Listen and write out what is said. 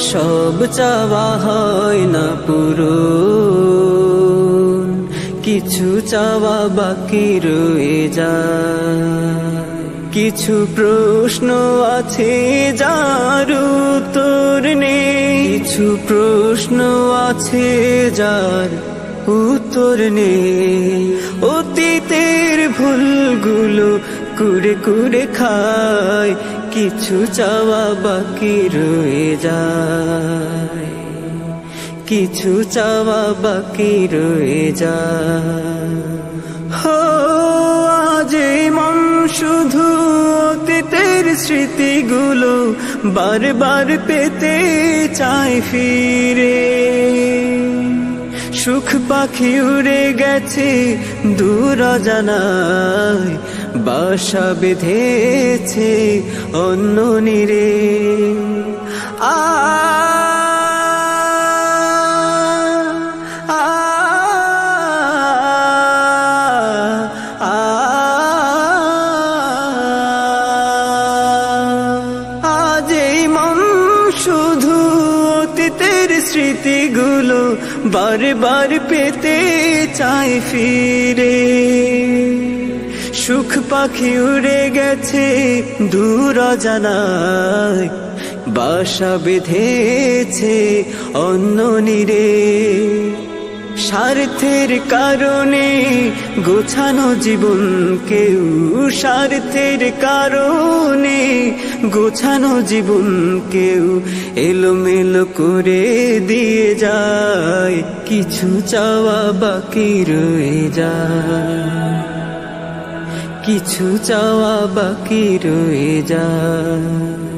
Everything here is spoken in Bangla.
সব চাওয়া হয় না পুরো কিছু চাওয়া বাকি রয়ে যায়। কিছু প্রশ্ন আছে যার উত্তর নেই। কিছু প্রশ্ন আছে যার উত্তর নেই। অতীতের ভুলগুলো কুড়ে কুড়ে খায়, কিছু চাওয়া বাকি রয়ে যায়। কিছু চাওয়া বাকি রয়ে যায়। হো, আজ মন শুধু অতীতের স্মৃতিগুলো বারবার পেতে চাই ফিরে। সুখ পাখি উড়ে গেছে দূর জানায় বাসা বেঁধেছে অন্য নিরে। আ শুধু অতীতের স্মৃতিগুলো বারবার পেতে চাই ফিরে। সুখ পাখি উড়ে গেছে দূর জানায় বাসা বেঁধেছে অন্য নিরে। স্বার্থের কারণে গোছানো জীবন কেউ, স্বার্থের কারণে গোছানো জীবন কেউ এলোমেলো করে দিয়ে যায়। কিছু চাওয়া বাকি রয়ে যায়। কিছু চাওয়া বাকি রয়ে যায়।